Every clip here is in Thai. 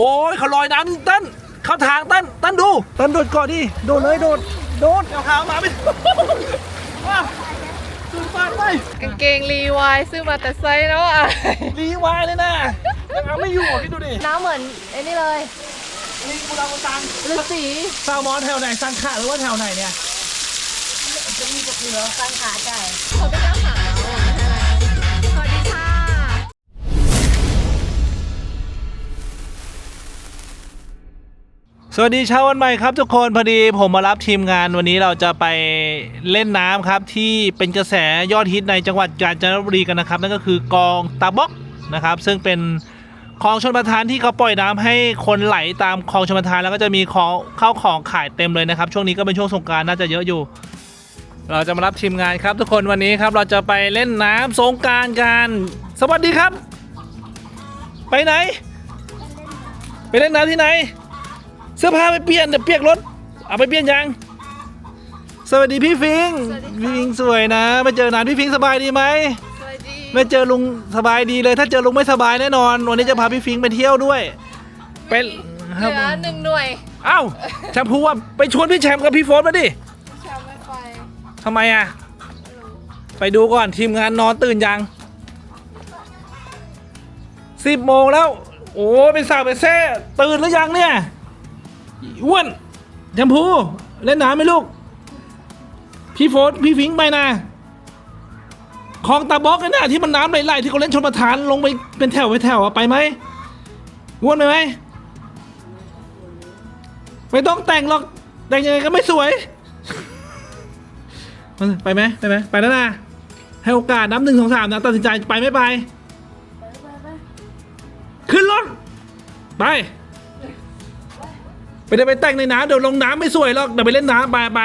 โอ้ยเขาลอยน้ำเต้นเข้าทางเต้นเต้นดูเต้นโดดก่อนดิโดดเลยโดดโดดเอาขามาไม่ว้าวสุดปากไปกางเกงรีวายซื้อมาแต่ไซส์แล้วอะรีวายเลยนะยังเอาไม่อยู่อะคิดดูดิน้ำเหมือนไอ้นี่เลยลิงกูรังกูตังฤาษีซาวมอนแถวไหนสังขะหรือว่าแถวไหนเนี่ยสังขาใจเขาเป็นเจ้าสา สวัสดีเช้าวันใหม่ครับทุกคนพอดีผมมารับทีมงานวันนี้เราจะไปเล่นน้ำครับที่เป็นกระแสยอดฮิตในจังหวัดกาญจนบุรีกันนะครับนั่นก็คือกองตาบ็อกนะครับ ซึ่งเป็นคลองชนประทานที่เขาปล่อยน้ำให้คนไหลตามคลองชนประทานแล้วก็จะมีของเข้าของขายเต็มเลยนะครับ ช่วงนี้ก็เป็นช่วงสงการน่าจะเยอะอยู่ เราจะมารับทีมงานครับ ทุกคนวันนี้ครับเราจะไปเล่นน้ำสงการกันสวัสดีครับ ไปไหน ไปเล่นน้ำที่ไหน เสื้อผ้าไปเปลี่ยนเดี๋ยวเปียกรถ เอาไปเปลี่ยนยัง สวัสดีพี่ฟิงพี่ฟิงสวยนะไม่เจอนานพี่ฟิงสบายดีไหม สวัสดีไม่เจอลุงสบายดีเลย ถ้าเจอลุงไม่สบายแน่นอน วันนี้จะพาพี่ฟิงไปเที่ยวด้วย ไปเหลือหนึ่งหน่วยเอ้าแชมพูว่าไปชวนพี่แชมป์กับพี่โฟนมาดิชาไม่ไปทำไมอะ ไปดูก่อนทีมงานนอนตื่นยังสิบโมงแล้ว โอ้เป็นสาวเป็นแซ่ตื่นหรือยังเนี่ย อ้วนแชมพูเล่นน้ำไหมลูก พี่โฟนพี่ฟิงค์ไปนะคลองตาบล็อกไอ้น่ะที่มันน้ำไหลๆที่เขาเล่นชนประทานลงไปเป็นแถวไปแถวอะไปไหมอ้วนไปไหมไม่ต้องแต่งหรอกแต่งยังไงก็ไม่สวย ไปไหมไปไหมไปแล้วนะให้โอกาสนับหนึ่งสองสามนะตัดสินใจไปไม่ไป ขึ้นรถไป ไปได้ไปแต่งในน้ำเดี๋ยวลงน้ำไม่สวยหรอกเดี๋ยวไปเล่นน้ำไปไป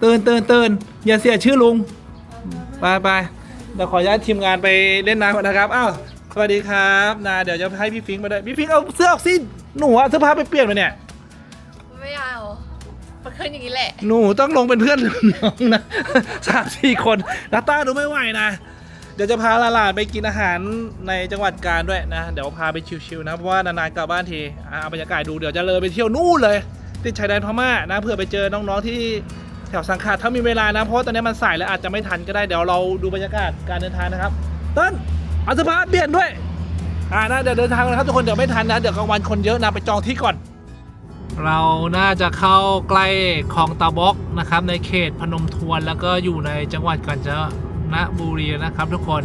เตือนเตือนเตือนอย่าเสียชื่อลุงไปไปเดี๋ยวขอย้ายทีมงานไปเล่นน้ำก่อนนะครับอ้าวสวัสดีครับนะเดี๋ยวจะให้พี่ฟิงค์มาด้วยพี่ฟิงค์เอาเสื้อออกสิหนูอะเสื้อผ้าไปเปลี่ยนมาเนี่ย ไม่เอามันขึ้นอย่างนี้แหละ หนูต้องลงเป็นเพื่อนน้องนะสามสี่คนนาต้าดูไม่ไหวนะ เดี๋ยวจะพาหลาลาไปกินอาหารในจังหวัดกาญด้วยนะ เดี๋ยวพาไปชิวๆนะ เพราะว่านานๆกลับบ้านทีอะเอาบรรยากาศดูเดี๋ยวจะเลยไปเที่ยวนู่นเลย ติดชายแดนพม่านะเพื่อไปเจอน้องๆที่แถวสังขาถ้ามีเวลานะ เพราะว่าตอนนี้มันสายแล้วอาจจะไม่ทันก็ได้เดี๋ยวเราดูบรรยากาศการเดินทางนะครับเต้นอาเสภาเปลี่ยนด้วยอ่านะเดี๋ยวเดินทางนนะครับทุกคนเดี๋ยวไม่ทันนะเดี๋ยวกลางวันคนเยอะนะไปจองที่ก่อน เราน่าจะเข้าใกล้คลองตาบ็อกนะครับในเขตพนมทวนแล้วก็อยู่ในจังหวัดกาญจน บุรีนะครับทุกคน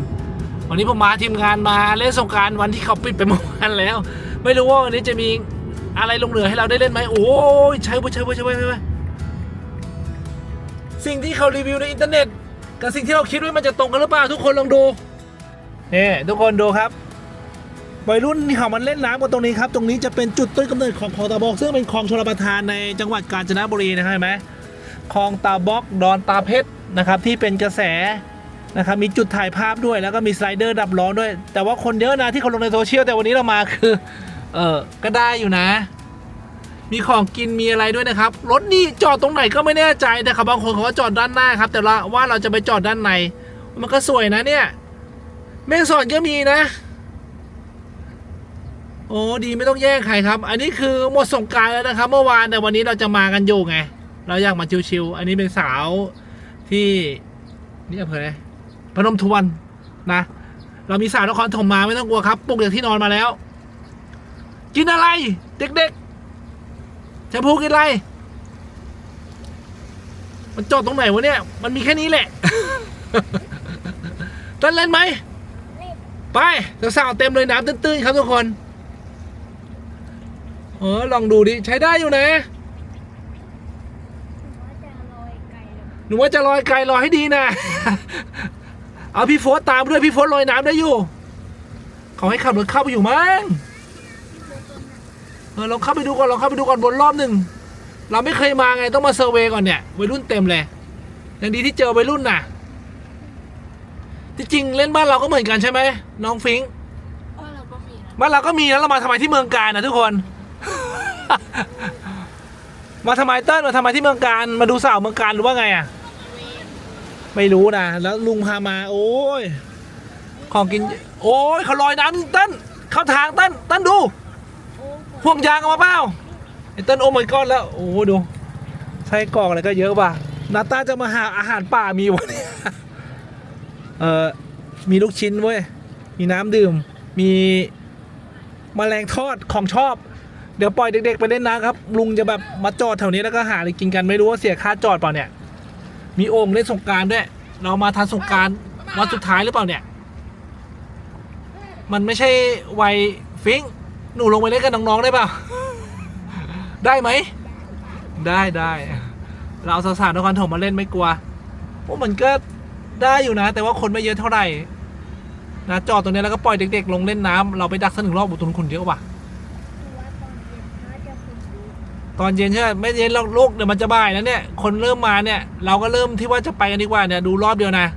วันนี้ผมมาทีมงานมาเล่นสงการวันที่เขาปิดไปเมื่อวานแล้ว ไม่รู้ว่าวันนี้จะมีอะไรลงเหลือให้เราได้เล่นไหมโอ้ยใช่เว้ยใช่เว้ยใช่เว้ยใช่เว้ยสิ่งที่เขารีวิวในอินเทอร์เน็ตกับสิ่งที่เราคิดว่ามันจะตรงกันหรือเปล่าทุกคนลองดูนี่ทุกคนดูครับวัยรุ่นที่เขามันเล่นน้ำกันตรงนี้ครับ ตรงนี้จะเป็นจุดต้นกำเนิดของคลองตาบอกซึ่งเป็นคลองชลประทานในจังหวัดกาญจนบุรีนะครับเห็นไหมคลองตาบอกดอนตาเพชรนะครับที่เป็นกระแส นะครับมีจุดถ่ายภาพด้วยแล้วก็มีสไลเดอร์ดับร้อนด้วย แต่ว่าคนเยอะนะที่เขาลงในโซเชียลแต่วันนี้เรามาคือ เออก็ได้อยู่นะ มีของกินมีอะไรด้วยนะครับรถนี่จอดตรงไหนก็ไม่แน่ใจแต่เขาบางคนเขาก็จอดด้านหน้าครับ แต่ละว่าเราจะไปจอดด้านใน มันก็สวยนะเนี่ยแม่สอนก็มีนะ โอ้ดีไม่ต้องแย่งใครครับ อันนี้คือหมดสงการแล้วนะครับ เมื่อวานแต่วันนี้เราจะมากันอยู่ไง เราอยากมาชิวๆอันนี้เป็นสาวที่นี่อำเภออะไร พนมทวนนะ เรามีสาวนครถมมาไม่ต้องกลัวครับปลุกจากที่นอนมาแล้ว กินอะไร เด็กๆแชมพูกินอะไร มันจอดตรงไหนวะเนี่ย มันมีแค่นี้แหละต้นเล่นไหมไปสาวๆเต็มเลยน้ำตื้นๆครับทุกคนเออลองดูดิ ใช้ได้อยู่นะหนูว่าจะลอยไกลลอยให้ดีนะ เอาพี่โฟสตามด้วยพี่โฟสลอยน้ำได้อยู่ เขาให้ขับรถเข้าไปอยู่มั้งเออลองเข้าไปดูก่อนลองเข้าไปดูก่อนบนรอบหนึ่งเราไม่เคยมาไงต้องมาเซอร์เวย์ก่อนเนี่ยวัยรุ่นเต็มเลยยังดีที่เจอวัยรุ่นน่ะที่จริงเล่นบ้านเราก็เหมือนกันใช่ไหมน้องฟิงค์เราก็มีนะบ้านเราก็มีแล้วเรามาทำไมที่เมืองการนะทุกคน มาทำไมเติ้ลมาทำไมที่เมืองการมาดูสาวเมืองการหรือว่าไงอะไม่ รู้นะแล้วลุงพามา โอ้ยของกิน โอ้ยเขาลอยน้ำเติ้ลเข้าทางเติ้ลเติ้ลดูโอ้ฝนห่วงยางเอามาเปล่าไอ้เต้นโอ้ my god แล้ว โอ้ดูไส้กรอกอะไรก็เยอะว่ะนาตาจะมาหาอาหารป่ามีวะเนี่ยเออมีลูกชิ้นเว้ยมีน้ำดื่ม มีมแมลงทอดของชอบ เดี๋ยวปล่อยเด็กๆไปเล่นน้ำครับ ลุงจะแบบมาจอดแถวนี้แล้วก็หาอะไรกินกันไม่รู้ว่าเสียค่าจอดเปล่าเนี่ย มีโอ่งเล่นสงกรารด้วย เรามาทันสงกรารวันสุดท้ายหรือเปล่าเนี่ย มันไม่ใช่วัยฟิงค์หนูลงไปเล่นกับน้องๆได้เปล่า ได้ไหม ได้ได้เราเอาสาวๆนครถมมาเล่นไม่กลัวพวกมันก็ได้อยู่นะ แต่ว่าคนไม่เยอะเท่าไหร่นะจอดตรงนี้แล้วก็ปล่อยเด็กๆ ลงเล่นน้ำเราไปดักสักหนึ่งรอบบุตรคุณเยอะว่ะ ตอนเย็นใช่ไหมไม่เย็นหรอกลูกเดี๋ยวมันจะบ่ายแล้วเนี่ย คนเริ่มมาเนี่ย เราก็เริ่มที่ว่าจะไปกันดีกว่าเนี่ยดูรอบเดียวนะ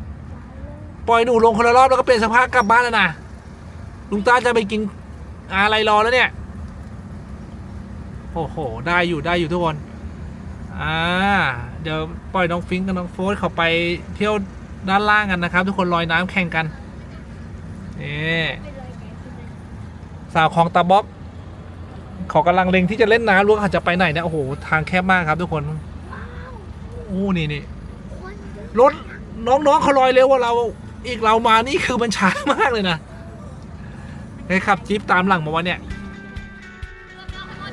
ปล่อยหนูลงคนละรอบแล้วก็เปลี่ยนสภาพกลับบ้านแล้วนะลุงตาจะไปกินอะไรรอแล้วเนี่ย โอ้โห ได้อยู่ได้อยู่ทุกคน อ่า เดี๋ยวปล่อยน้องฟิงกับน้องโฟสเขาไปเที่ยวด้านล่างกันนะครับ ทุกคนลอยน้ำแข่งกันนี่สาวของตาบ๊อบ เขากำลังเล็งที่จะเล่นน้ำรู้ว่าเขาจะไปไหนเนี่ยโอ้โหทางแคบมากครับทุกคนโอ้นี่นี่รถน้องๆเขาลอยเร็วกว่าเราอีกเรามานี่คือมันช้ามากเลยนะใครขับจิ๊บตามหลังมาวะเนี่ย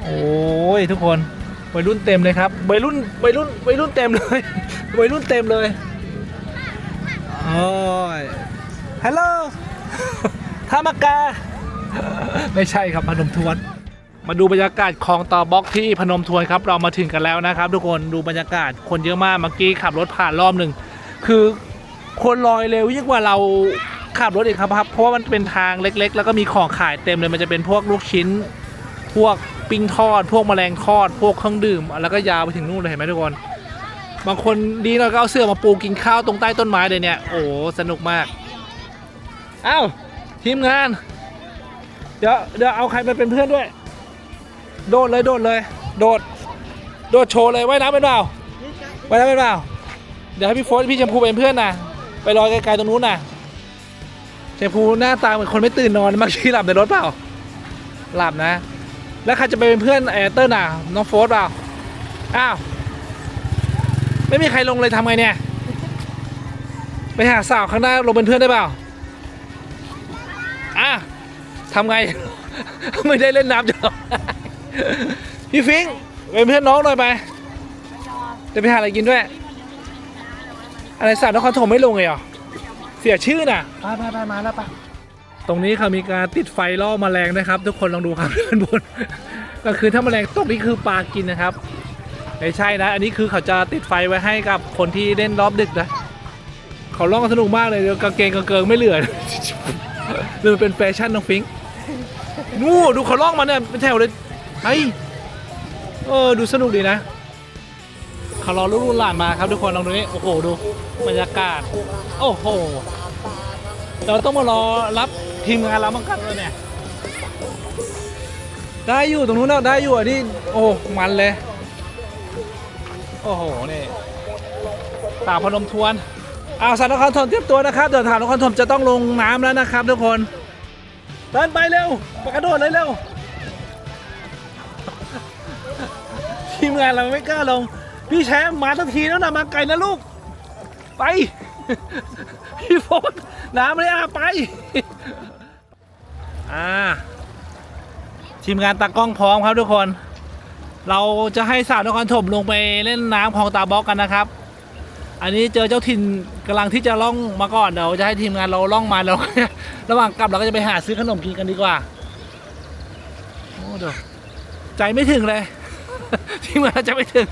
โอ้ยทุกคนวัยรุ่นเต็มเลยครับวัยรุ่นวัยรุ่นวัยรุ่นเต็มเลยวัยรุ่นเต็มเลยโอ้ยฮัลโหลทามากา ไม่ใช่ครับพนมทวน มาดูบรรยากาศคลองตอบล็อกที่พนมทวนครับ เรามาถึงกันแล้วนะครับ ทุกคนดูบรรยากาศคนเยอะมากเมื่อกี้ขับรถผ่านรอบหนึ่งคือคนลอยเร็วยิ่งกว่าเราขับรถอีกครับเพราะว่ามันเป็นทางเล็ก ๆ แล้วก็มีของขายเต็มเลยมันจะเป็นพวกลูกชิ้น พวกปิ้งทอด พวกแมลงทอด พวกเครื่องดื่ม แล้วก็ยาวไปถึงนู่นเลยเห็นไหมทุกคนบางคนดีหน่อยก็เอาเสื้อมาปูกินข้าวตรงใต้ต้นไม้เลยเนี่ยโอ้สนุกมากอ้าวทีมงาน เดี๋ยวเดี๋ยวเอาใครไปเป็นเพื่อนด้วย โดดเลยโดดเลย โดด โดดโชว์เลยว่ายน้ำเป็นเปล่าว่ายน้ำเป็นเปล่า เดี๋ยวให้พี่โฟสพี่ชมพูเป็นเพื่อนนะไปลอยไกลๆตรงนู้นนะชมพูหน้าตาเหมือนคนไม่ตื่นนอนเมื่อกี้หลับในรถเปล่า หลับนะ แล้วใครจะไปเป็นเพื่อนไอเติ้ลน่ะน้องโฟสเปล่า อ้าว ไม่มีใครลงเลยทำไงเนี่ย ไปหาสาวข้างหน้าลงเป็นเพื่อนได้เปล่า อะทำไง ไม่ได้เล่นน้ำจ้ะ พี่ฟิงค์เป็นเพื่อนน้องหน่อยไปจะไปหาอะไรกินด้วย อะไรสาวนครถมไม่ลงเลยเหรอ เสียชื่อน่ะไปไปไปมาแล้วปะตรงนี้เขามีการติดไฟล่อแมลงนะครับ ทุกคนลองดูครับด้านบน ก็คือถ้าแมลงตกนี่คือปลากินนะครับไม่ใช่นะ อันนี้คือเขาจะติดไฟไว้ให้กับคนที่เล่นรอบดึกนะ เขาล่องกันสนุกมากเลยเดี๋ยวกางเกงกางเกิงไม่เหลือหรือมันเป็นแฟชั่นน้องฟิงค์นู่นดูเขาล่องมาเนี่ยเป็นแถวเลย ไอ้ยเออดูสนุกดีนะเขารอลูกหลานมาครับทุกคนลองดูนี่โอ้โหดูบรรยากาศ โอ้โหเราต้องมารอรับทีมงานเราบังกันเลยเนี่ยได้อยู่ตรงนู้นนะได้อยู่อะนี่โอ้มันเลย โอ้โหนี่สาพนมทวนเอาสาวนครถมเตรียมตัวนะครับเดี๋ยวสาวนครถมจะต้องลงน้ำแล้วนะครับ ทุกคนเดินไปเร็วไปกระโดดเลยเร็ว ทีมงานเราไม่กล้าลง พี่แชมป์มาตั้งทีแล้วนะมาไกลนะลูก ไป พี่โฟนน้ำเลยอะไป อ่า ทีมงานตากล้องพร้อมครับทุกคน เราจะให้สาวนครถมลงไปเล่นน้ำคลองตาบล็อกกันนะครับ อันนี้เจอเจ้าถิ่นกำลังที่จะล่องมาก่อนเดี๋ยวจะให้ทีมงานเราล่องมาแล้วระหว่างกลับเราก็จะไปหาซื้อขนมกินกันดีกว่าโอ้เดี๋ยวใจไม่ถึงเลย ทีมงานจะไม่ถึง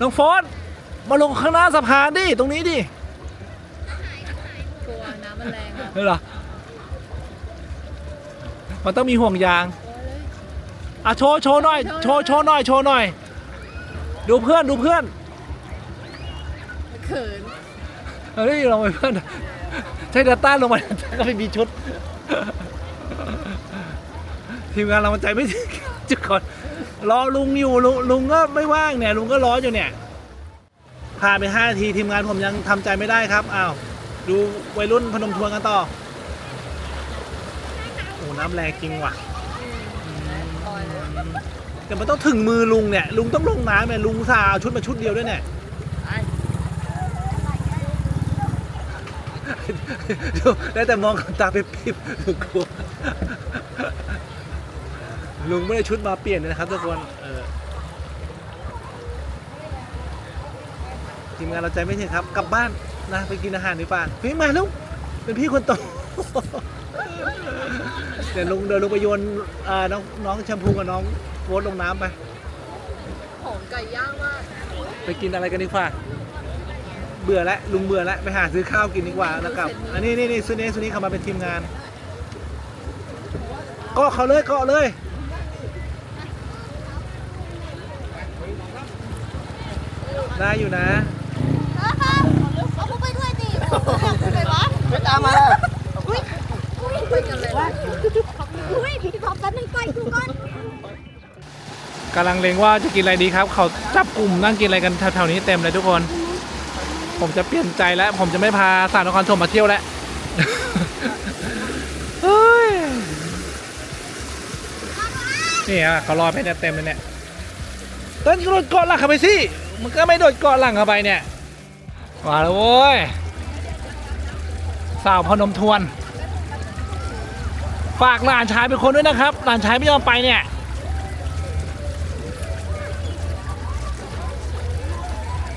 น้องโฟนมาลงข้างหน้าสะพานดิ ตรงนี้ดิกลัวน้ำมันแรงอะเออเหรอ มันต้องมีห่วงยางอะโชว์โชว์หน่อยโชว์โชว์หน่อยโชว์หน่อย ดูเพื่อนดูเพื่อนเขินเฮ้ยลงไปเพื่อนใช่ดัตต้าลงมาก็ไม่มีชุด ทีมงานเรามันใจไม่ถึง จุดก่อนรอลุงอยู่ลุงลุงก็ไม่ว่างเนี่ย ลุงก็ร้อนอยู่เนี่ยผ่านไปห้านาทีทีมงานผมยังทำใจไม่ได้ครับอ้าวดูวัยรุ่นพนมทวนกันต่อโอ้น้ำแรงจริงว่ะอืมแต่มันต้องถึงมือลุงเนี่ย ลุงต้องลงน้ำเนี่ยลุงสาเอาชุดมาชุดเดียวด้วยเนี่ยเดี๋ยวได้แต่มองตาไปปิบๆลุงกลัว ลุงไม่ได้ชุดมาเปลี่ยนเลยนะครับทุกคนเออทีมงานเราใจไม่ถึงครับ กลับบ้านนะไปกินอาหารดีกว่าพี่มาลุงเป็นพี่คนโตเดี๋ยวลุงเดี๋ยวลุงไปโยนอ่าน้องน้องแชมพูกับน้องโฟสลงน้ำไปหอมไก่ย่างมากไปกินอะไรกันดีกว่าเบื่อแล้วลุงเบื่อแล้วไปหาซื้อข้าวกินดีกว่าแล้วกลับ อันนี้นี่นี่ซุนี้ซุนี้เขามาเป็นทีมงานก็เขาเลยก็เลย ได้อยู่นะเอาพวกไปด้วยดิไปวะไม่ตามมาอุ้ยอุ้ยไปกันเลยอุ้ยพี่พร้อมกันหนึ่งไปดูก่อนกำลังเลงว่าจะกินอะไรดีครับ เขาจับกลุ่มนั่งกินอะไรกันแถวๆนี้เต็มเลยทุกคน ผมจะเปลี่ยนใจแล้ว ผมจะไม่พาสาวนครธมมาเที่ยวแล้วเฮ้ยนี่อะเขารอไปเนี่ยเต็มเลยเนี่ยต้นโดดเกาะหลังเข้าไปสิ มันก็ไม่โดดเกาะหลังเข้าไปเนี่ยมาแล้วโว้ยสาวพนมทวน ฝากหลานชายเป็นคนด้วยนะครับ หลานชายไม่ยอมไปเนี่ย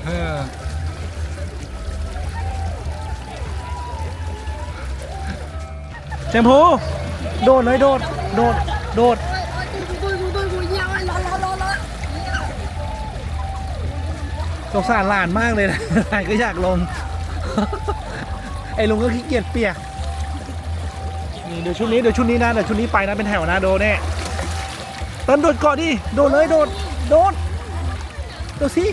เออแชมพูโดดเลยโดด โดด โดดดูดูดูเยี่ยมรอรอรอรอ สงสารหลานมากเลยนะหลานก็อยากลง ไอ้ลุงก็ขี้เกียจเปียกนี่เดี๋ยวชุดนี้เดี๋ยวชุดนี้นะเดี๋ยวชุดนี้ไปนะเป็นแถวนะโดแน่เต้นโดดเกาะดิโดดเลยโดดโดดโดดสิ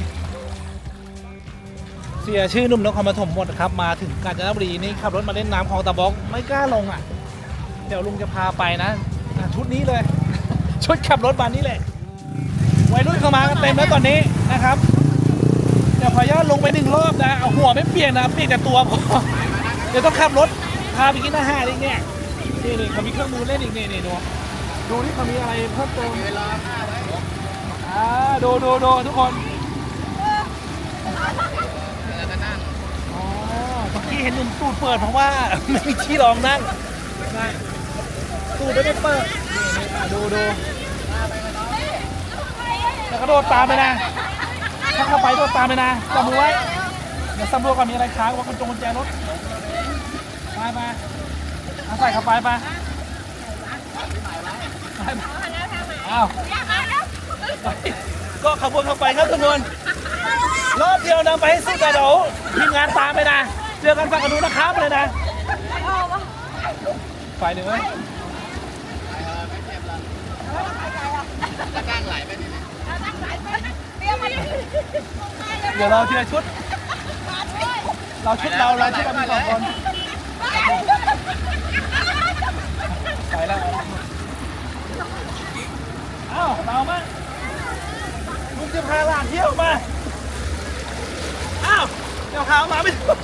เสียชื่อหนุ่มนครปฐมหมดครับมาถึงกาญจนบุรีนี่ขับรถมาเล่นน้ำคลองตะบองไม่กล้าลงอะ เดี๋ยวลุงจะพาไปนะอะชุดนี้เลย ชุดขับรถมานี่แหละวัยรุ่นเข้ามากันเต็มแล้วตอนนี้นะครับ ขออนุญาตลงไปหนึ่งรอบนะ เอาหัวไม่เปลี่ยกนะเปลี่ยกแต่ตัวพอเดี๋ยวต้องขับรถพาไปกินอาหารอีกเนี่ยนี่นี่เขามีเครื่องมือเล่นอีกนี่นี่ดูดูนี่เขามีอะไรเพิ่มเติมอ่าดูดูดูทุกคนอ๋อเมื่อกี้เห็นหนุ่มตูดเปิดเพราะว่าไม่มีที่รองนั่งได้ตูดไม่ได้เปิดนี่นี่ดูดูแล้วก็โดดตามไปนะ ถ้าเข้าไปโดดตามไปนะจับมือไว้ เดี๋ยวสำรวจก่อนมีอะไรค้างว่ากุญจงกุญแจรถ ไปไปเอาใส่เข้าไปไปอ้าวก็ขบวนเข้าไปครับทุกคนรอบเดียวนำไปให้สุดแต่เดี๋ยวทีมงานตามไปนะ เจอกันฝั่งกันนู้นะครับเลยนะฝ่ายหนึ่งไหมเเดี๋ยวเราทีละชุด เราชุดเราเราชุดเรามีสองคนไปแล้วเอ้าเรามาลุงจะพาหลานเที่ยวมาอ้าวเดี๋ยวพามาไม่ถูก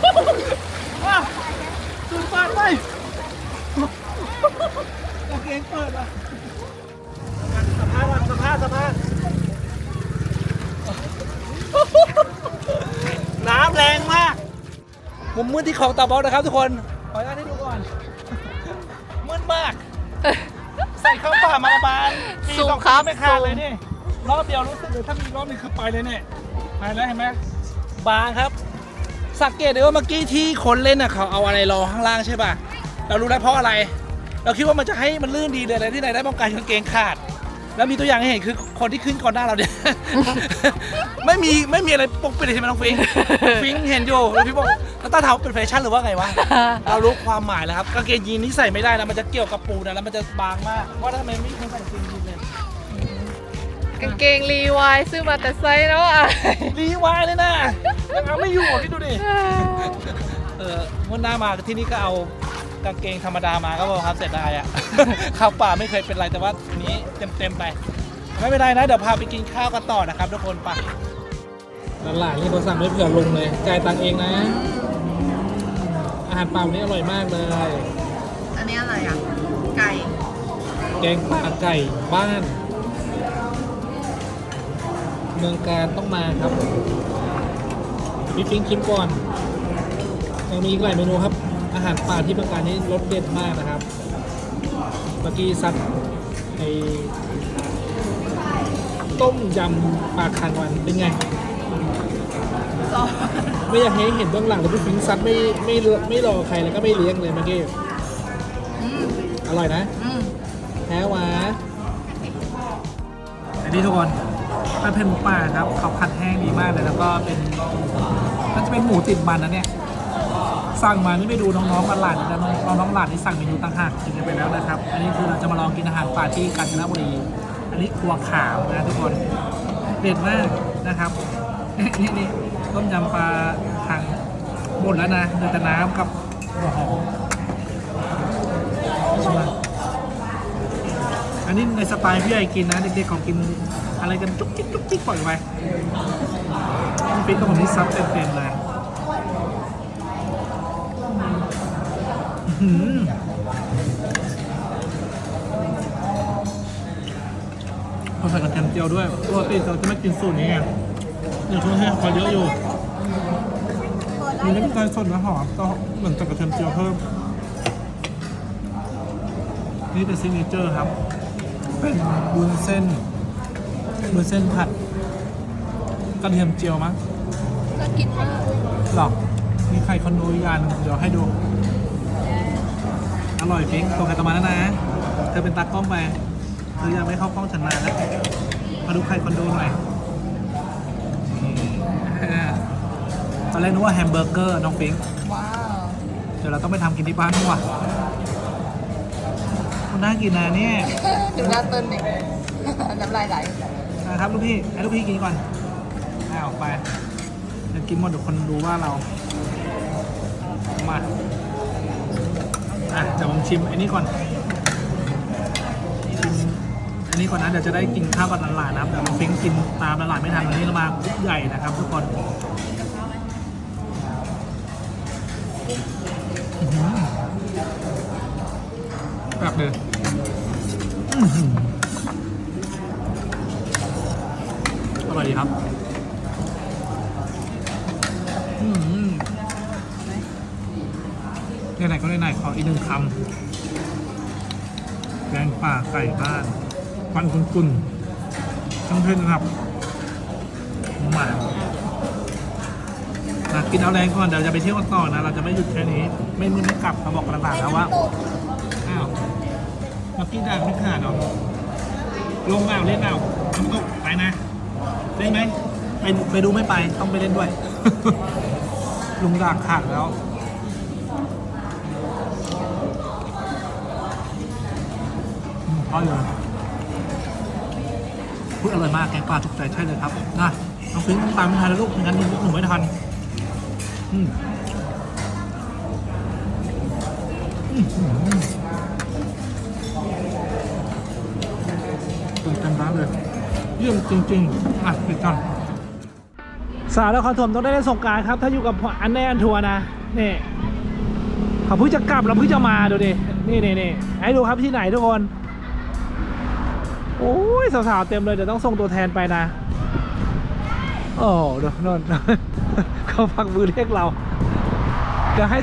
อ้าวตื่นปานไปกางเกงเปิดอะสภาพสภาพสภาพ น้ำแรงมาก มุมมืดที่ของตาบอลนะครับทุกคน ขออนุญาตให้ดูก่อน มืดมาก ใส่เข้าป่ามาประมาณปีซูมสองครัปีบไม่ขาดซูมเลยนี่ รอบเดียวรู้สึกเลยถ้ามีรอบนึงคือไปเลยเนี่ยไปแล้วเห็นไหมบางครับ สังเกตดูว่าเมื่อกี้ที่คนเล่นน่ะเขาเอาอะไรรองข้างล่างใช่ป่ะ เรารู้แล้วเพราะอะไร เราคิดว่ามันจะให้มันลื่นดีเลยแต่ที่ไหนได้ป้องกันกางเกงขาด แล้วมีตัวอย่างให้เห็นคือคนที่ขึ้นก่อนหน้าเราเนี่ย ไม่มีไม่มีอะไรปกปิดเลยใช่ไหมน้องฟิง ฟิงเห็นอยู่แล้วพี่บอกแล้วตาเท้าเป็นแฟชั่นหรือว่าไงวะ เรารู้ความหมายแล้วครับกางเกงยีนนี่ใส่ไม่ได้นะมันจะเกี่ยวกับปูนะแล้วมันจะบางมากว่าทำไมไม่มีคนใส่กางเกงยีนเนี่ยกางเกงรีวายซื้อมาแต่ไซส์แล้วอะ รีวายเลยนะยังเอาไม่อยู่อะคิดดูดิเออวันหน้ามาที่นี่ก็เอากางเกงธรรมดามาก็พอครับเสร็จได้อะข้าวป่าไม่เคยเป็นไรแต่ว่าทีนี้ เต็มๆไป ไม่เป็นไรนะ เดี๋ยวพาไปกินข้าวกันต่อนะครับทุกคนไปหลานนี่เขาสั่งไม่เผื่อลุงเลยจ่ายตังค์เองนะ อาหารป่าวันนี้อร่อยมากเลย อันนี้อะไรอะ ไก่ แกงป่าไก่บ้าน เมืองการต้องมาครับพี่ฟิงชิมก่อนยังมีอีกหลายเมนูครับ อาหารป่าที่เมืองการนี้รสเด็ดมากนะครับ เมื่อกี้ซัด ไอต้มยำปลาคังวันเป็นไงซอไม่อยากให้เห็นเบื้องหลังเลยพี่ฟิงซัดไม่ไม่ไม่รอใครแล้วก็ไม่เลี้ยงเลยเมื่อกี้อืมอร่อยนะ อืมแพ้หวาอันนี้ทุกคนมันเป็นหมูป่าครับเขาผัดแห้งดีมากเลยแล้วก็เป็นมันจะเป็นหมูติดมันนะเนี่ย สั่งมานี่ไปดูน้องๆมาหลานนะน้องน้องๆหลานที่สั่งเมนูต่างหากกินกันไปแล้วนะครับ อันนี้คือเราจะมาลองกินอาหารป่าที่กาญจนบุรี อันนี้ครัวขาวนะทุกคนเด็ดมากนะครับนี่นี่ต้มยำปลาคังหมดแล้วนะเหลือแต่น้ำกับหัวหอมใช่ไหมอันนี้ในสไตล์พี่ใหญ่กินนะเด็กๆของกินอะไรกันจุกจิกจุกจิกปล่อยไปมันเป็นของที่ซับเต็มๆเลย อื้อหือเขาใส่กระเทียมเจียวด้วยปกติเราจะไม่กินสูตรนี้ไงเดี๋ยวช่วงนี้ขอเยอะอยู่มีน้ำตาลสดนะหอมก็เหมือนกับกระเทียมเจียวเพิ่ม นี่เป็นซิกเนเจอร์ครับ เป็นบุนเส้นบุนเส้นผัดกระเทียมเจียวมั้งน่ากินมากหรอกมีไข่คอนโดอีกอย่างหนึ่งเดี๋ยวให้ดูอ ร่อยฟิงตรงกันตะมาแล้วนะ เธอเป็นตากล้องไปเธอยังไม่เข้ากล้องฉันนานแล้วมาดูไข่คอนโดหน่อยนี่ตอนแรกนึกว่าแฮมเบอร์เกอร์น้องฟิงว้าวเดี๋ยวเราต้องไปทำกินที่บ้านด้วยว่ะมันน่ากินนะเนี่ยดูหน้าต้นดิน้ำลายไหลนะครับลูกพี่ให้ลูกพี่กินก่อนให้ออกไปเดี๋ยวกินหมดเดี๋ยวคนดูว่าเรามา อะเดี๋ยวผมชิมอันนี้ก่อนชิมอันนี้ก่อนนะเดี๋ยวจะได้กินข้าวกับหลานๆนะครับเดี๋ยวผมฟิงกินตามหลานๆไม่ทันวันนี้เรามาคุกใหญ่นะครับ ทุกคนแบบเลยอื้อหือ อร่อยดีครับ อืมไหนๆก็ไหนๆข ออีกหนึ่งคำแกงป่าไก่บ้านควันกุนๆทั้งเพื่นะครับมานะกินเอาแรงก่อนเดี๋ยวจะไปเที่ยวกันต่อนะ เราจะไม่หยุดแค่นี้ ไม่มึนไม่กลับมาบอกกระต่ายแล้วว่าอ้าวมาพี่ด่างไม่ขาดหรอลงอ่าวเล่นอ่าวน้ำตกไปนะเล่นไหมไปไปดูไม่ไปต้องไปเล่นด้วย ลุงด่างขาดแล้ว ร่อยเลยพูดอร่อยมากแกงปลาถูกใจใช่เลยครับนะน้องฟิ้งต้องตาไม่ทันแล้วลูกงั้นหนูหนูไม่ทันอืมเปิดเต็มร้านเลยเยี่ยมจริงๆอะปิดก่อนสาวแล้วคอนถมต้องได้เล่นสงการครับ ถ้าอยู่กับอันแนนทัวร์นะนี่เขาเพิ่งจะกลับแล้วเพิ่งจะมาดูดินี่นี่นี่ให้ดูครับที่ไหนทุกคน ยสาวๆเต็มเลยเดี๋ยวต้องส่งตัวแทนไปนะ โอ้โดนนนเขาพักมือเรียกเราเดี๋ยวให้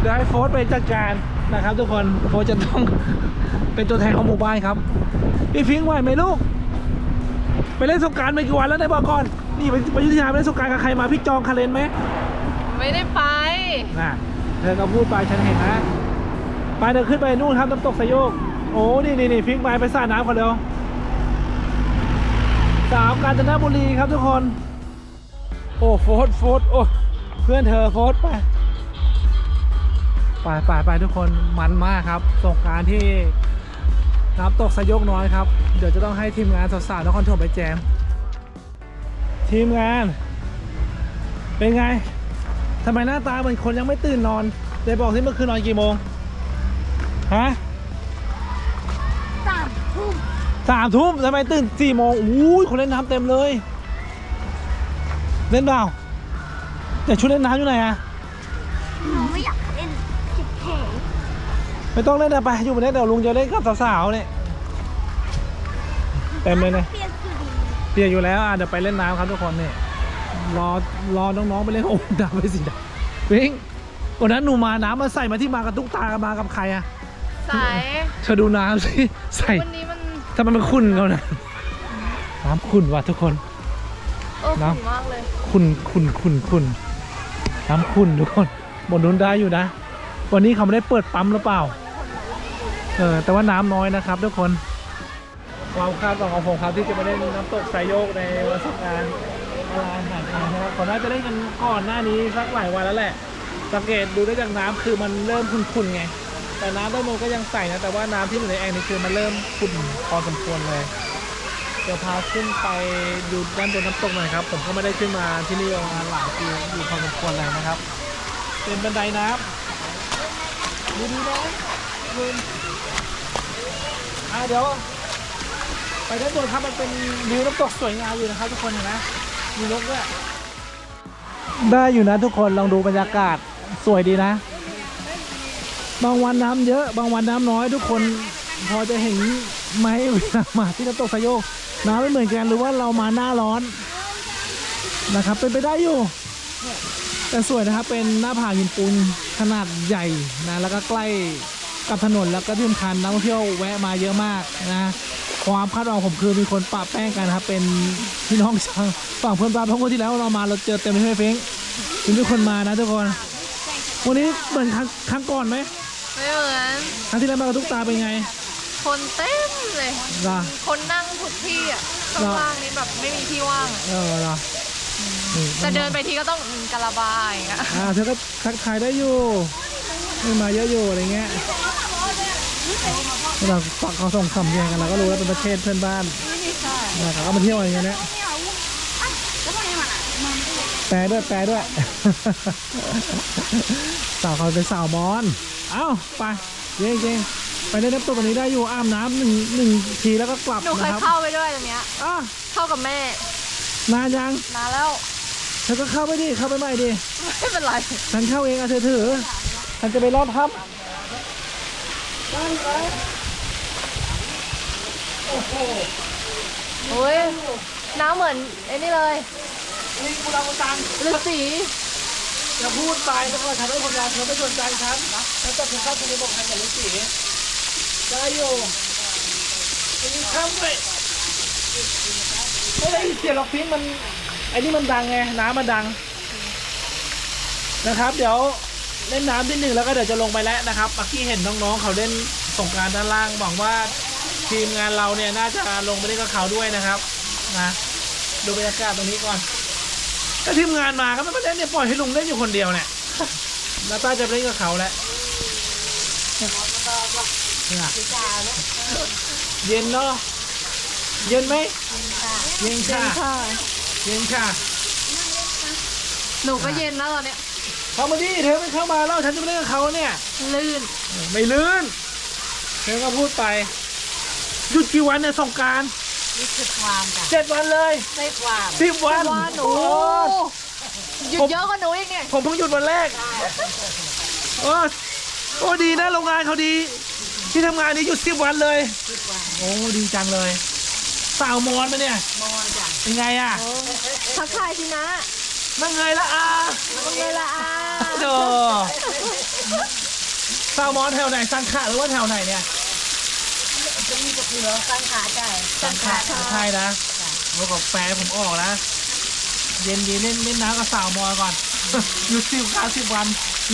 เดี๋ยวให้โฟสไปจัดการนะครับ ทุกคนโฟสจะต้องเป็นตัวแทนของหมู่บ้านครับพี่ฟิงค์ไหวไหมลูกไปเล่นสงกรารมากี่วันแล้วไหนบอกก่อนนี่ไปไปอยุธยาไปเล่นสงกรารกับใครมาพี่จองคาเลนไหมไม่ได้ไปน่ะเธอก็พูดไปฉันเห็นนะไปเดินขึ้นไปนู่นครับน้ำตกสายโยกโอ้นี่นี่นี่ฟิงค์ไปไปสระน้ำก่อนเร็ว สาวกาญจนบุรีครับทุกคน โอ้โฟสโฟสโอ้เพื่อนเธอโฟสไปไปไปไปทุกคนมันมากครับสงการที่น้ำตกสยกน้อยครับ เดี๋ยวจะต้องให้ทีมงานสาวๆนครถมไปแจม ทีมงาน เป็นไงทำไมหน้าตาเหมือนคนยังไม่ตื่นนอนเดี๋ยบอกที่เมื่อคืนนอนกี่โมง ฮะ สามทุ่มทำไมตื่นสี่โมงอู้ยคนเล่นน้ำเต็มเลย เล่นเปล่าแต่ชุดเล่นน้ำอยู่ไหนอะหนูไม่อยากเล่นจิบแผงไม่ต้องเล่นนะไปอยู่บนนี้เดี๋ยวลุงจะเล่นกับสาวๆเนี่ยเต็มเลยเนี่ยเปลี่ยนสีเปียกอยู่แล้วอะเดี๋ยวไปเล่นน้ำครับทุกคนนี่รอรอน้องๆไปเล่นโอ้ดำไปสิดำพิงวันนั้นหนูมาน้ำมาใส่มาที่มากับตุ๊กตามากับใครอะสายเธอดูน้ำสิใส่วันนี้มันทำไมมันขุ่นเขานะน้ำขุ่นว่ะทุกคนเออน้ำขุ่นมากเลย ขุ่นขุ่นขุ่นขุ่นน้ำขุ่นทุกคนบนนู้นได้อยู่นะ วันนี้เขาไม่ได้เปิดปั๊มหรือเปล่า เออ แต่ว่าน้ำน้อยนะครับ ทุกคน ความคาดหวังของผมครับที่จะมาเล่นน้ำตกสายโยกในวันสงกรานต์อะไรหาดไทยนะครับก่อนหน้าจะเล่นกันก่อนหน้านี้สักหลายวันแล้วแหละ สังเกตดูได้จากน้ำคือมันเริ่มขุ่นๆไง แต่น้ำด้านบนก็ยังใสนะ แต่ว่าน้ำที่อยู่ในแอ่งนี่คือมันเริ่มขุ่นพอสมควรเลย เดี๋ยวพาขึ้นไปดูด้านบนน้ำตกหน่อยครับ ผมก็ไม่ได้ขึ้นมาที่นี่มาหลายปีอยู่พอสมควรเลยนะครับ เป็นบันไดน้ำดูดีนะคุณอะเดี๋ยวไปด้านบนครับมันเป็นวิวน้ำตกสวยงามอยู่นะครับ ทุกคนเห็นไหมมีนกด้วยได้อยู่นะทุกคนลองดูบรรยากาศสวยดีนะ บางวันน้ำเยอะ บางวันน้ำน้อยทุกคนพอจะเห็นไหมเวลามาที่น้ำตกสายโยกน้ำไม่เหมือนกันหรือว่าเรามาหน้าร้อนนะครับ เป็นไปได้อยู่ แต่สวยนะครับเป็นหน้าผาหินปูนขนาดใหญ่นะแล้วก็ใกล้กับถนนแล้วก็ที่สำคัญนักท่องเที่ยวแวะมาเยอะมากนะความคาดหวังผมคือมีคนปะแป้งกันนะครับเป็นพี่น้องชาวฝั่งเพื่อนบ้านเพราะงที่แล้วเรามาเราเจอเต็มเลยใช่ไหมเฟ้งถึงมีคนมานะทุกคนวันนี้เหมือนครั้งก่อนไหม ไม่เหมือนครั้งที่แล้วมากับทุกตาเป็นไงคนเต็มเลย ล่ะ คนนั่งทุกที่อะข้างเหรอล่างนี้แบบไม่มีที่ว่างอะเออล่ะนี่แต่เดินไปทีก็ต้องอืมกะลาบาอย่างเงี้ยอ่าเธอก็ทักทายได้อยู่ไม่มาเยอะอยู่อะไรเงี้ยเราปักเขาส่งสำเนียงกันเราก็รู้แล้วเป็นประเทศเพื่อนบ้านนะเขาก็มาเที่ยวอะไรเงี้ยนะ แปลด้วยแปลด้วย สาวเขาเป็นสาวมอน เอ้าไปเย้เย้ไปเล่นน้ำตกตรงนี้ได้อยู่อาบน้ำหนึ่งหนึ่งทีแล้วก็กลับหนูเคนะยครับเข้าไปด้วยตรงเนี้ย อะเข้ากับแม่นานยังนานแล้ว เธอก็เข้าไปดิเข้าไปใหม่ดิไม่เป็นไรฉันเข้าเองอะเธอถือฉันจะไปรอดทับโอ้ยน้ำเหมือนไอ้นี่เลย นี่กูเราตังฤาษีอย่าพูดไปแล้วก็ทำให้คนงานเธอไม่สนใจฉันแล้วก็ถึงเข้าไปในบอกฉันกับลูกสีได้อยู่ไอ้นี่ข้ามด้วยไม่ได้ยินเสียงหรอกพิงมันไอ้นี่มันดังไงน้ำมันดัง นะครับ เดี๋ยวเล่นน้ำนิดหนึ่งแล้วก็เดี๋ยวจะลงไปแล้วนะครับเมื่อกี้เห็นน้องๆเขาเล่นสงกรารด้านล่างหวังว่าทีมงานเราเนี่ยน่าจะลงไปเล่นกับเขาด้วยนะครับนะดูบรรยากาศตรงนี้ก่อน ก็ทีมงานมาก็ไม่มาเล่นเนี่ยปล่อยให้ลุงเล่นอยู่คนเดียวเนี่ยแล้วต้าจะไปเล่นกับเขาแหละเนี่ยเย็นเนาะเย็นไหมเย็นค่ะค่ะเย็นค่ะหนูก็เย็นนะตอนเนี้ยเข้ามาดิเธอไม่เข้ามาแล้วฉันจะไปเล่นกับเขาเนี่ยลื่นไม่ลื่นเธอก็พูดไปหยุดกี่วันเนี่ยสงกราร นี่คือความจ้ะเจ็ดวันเลยได้ความสิบวันว่าหนูโอ้หยุดเยอะกว่าหนูอีกเนี่ยผมเพิ่งหยุดวันแรกโอ้โอ้ดีนะโรงงานเขาดี ที่ทำงานนี้หยุดสิบวันเลย สิบวันโอ้ดีจังเลย สาวมอนมาเนี่ยมอนจ้ะเป็นไงอะทักทายสินะนั่งไงละอาเป็นไงล่ะอาโดสาวมอนแถวไหนสังขะหรือว่าแถวไหนเนี่ย จะมีกับเหลือสังขาจ่ายสังขะใช่นะโอ้กับแฟนผมออกนะ เย็นดีเล่นเล่นน้ำกับสาวมอนก่อน หยุดสิบวันสิบวัน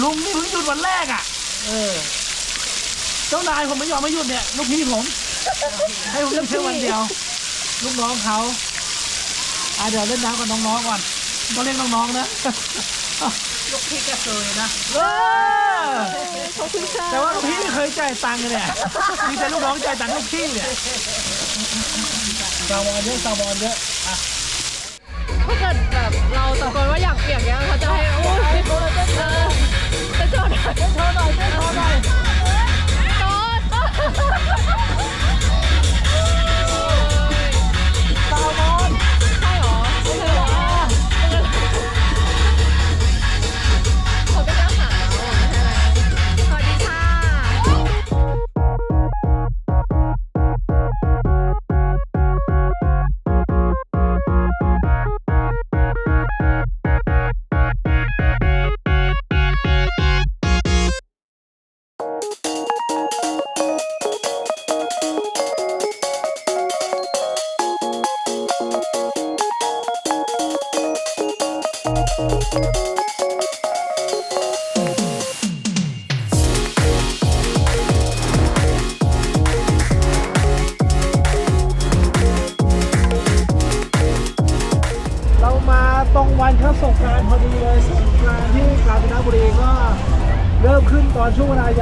ลุงนี่เพิ่งหยุดวันแรกอะ เออ เจ้านายผมไม่ยอมไม่หยุดเนี่ย ลูกพี่ผม ให้ผมหยุดแค่วันเดียว ลูกน้องเขาอะเดี๋ยวเล่นน้ำกับน้องๆก่อนต้องเรียกน้องๆนะ ลูกพี่ก็เคยนะเออขอบคุณค่ะแต่ว่าลูกพี่ไม่เคยจ่ายตังค์เลยเนี่ยมีแต่ลูกน้องจ่ายตังค์ลูกพี่เนี่ยซาวอนเยอะซาวอนเยอะอะถ้าเกิดแบบเราตะโกนว่าอยากเปียกเนี้ยเขาจะให้โอ้ยเออจะจอดหน่อยเต้นโชว์หน่อยเต้นโชว์หน่อย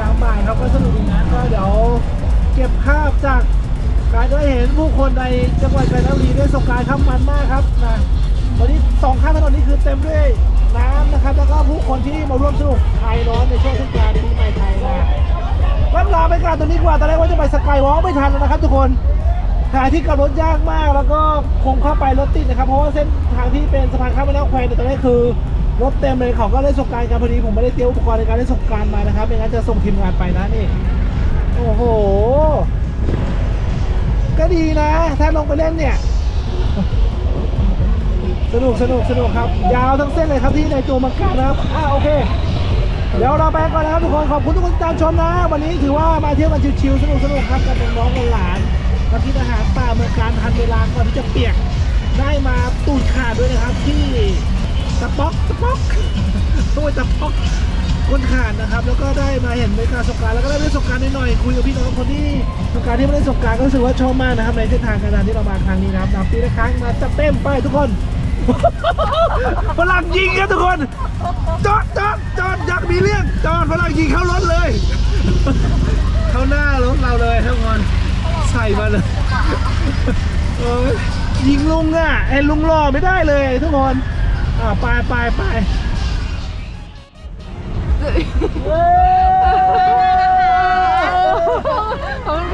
ายามบ่ายครับก็สนุกดีนะก็เดี๋ยวเก็บภาพจากการได้เห็นผู้คนในจังหวัดกาญจนบุรีด้วยสงกรานต์ครับมันมากครับนะวันนี้สองข้างถนนนี้คือเต็มด้วยน้ำนะครับ แล้วก็ผู้คนที่มาร่วมสนุกคลายร้อนในช่วงเทศกาลปีใหม่ไทยนะวันลาไปการตรงนี้ดีกว่าตอนแรกว่าจะไปสกายวอล์กไม่ทันแล้วนะครับทุกคน หาที่กลับรถยากมากแล้วก็คงเข้าไปรถติดนะครับ เพราะว่าเส้นทางที่เป็นสะพานข้ามแม่น้ำแควเนี่ยตอนนี้คือรถเต็มเลยเขาก็เล่นสงกรารกันพอดีผมไม่ได้เตรียมอุปกรณ์ในการเล่นสงกรารมานะครับไม่งั้นจะส่งทีมงานไปนะนี่โอ้โห ก็ดีนะ ถ้าลงไปเล่นเนี่ยสนุกสนุกสนุกครับ ยาวทั้งเส้นเลยครับที่ในตัวมังกรนะครับอ่าโอเค เดี๋ยวเราไปก่อนนะครับทุกคนขอบคุณทุกคนที่ตามชมนะ วันนี้ถือว่ามาเที่ยวกันชิวๆสนุกสนุกครับกับน้องๆหลาน ๆมากินอาหารป่าเมืองการทันเวลาก่อนที่จะเปียกได้มาตูดขาดด้วยนะครับที่ตะป๊อกตะป๊อกตัวตะป๊อกคนขาดนะครับ แล้วก็ได้มาเห็นบรรยากาศสงกรารแล้วก็ได้เล่นสงการนิดหน่อยคุยกับพี่น้องคนที่สงกรารที่ไม่ได้สงกรารก็รู้สึกว่าชอบมากนะครับในเส้นทางการเดินที่เรามาครั้งนี้นะครับนำปีละครั้งมาจัดเต็มไปทุกคนฝรั่งยิงครับทุกคนจอดจอดจอดอยากมีเรื่องจอดฝรั่งยิงเข้ารถเลย เข้าหน้ารถเราเลยทุกคน ใส่มาเลยยิงลุงอะไอ้ลุงรอไม่ได้เลยทุกคนอ่าไปไปไปเยขอบคุณ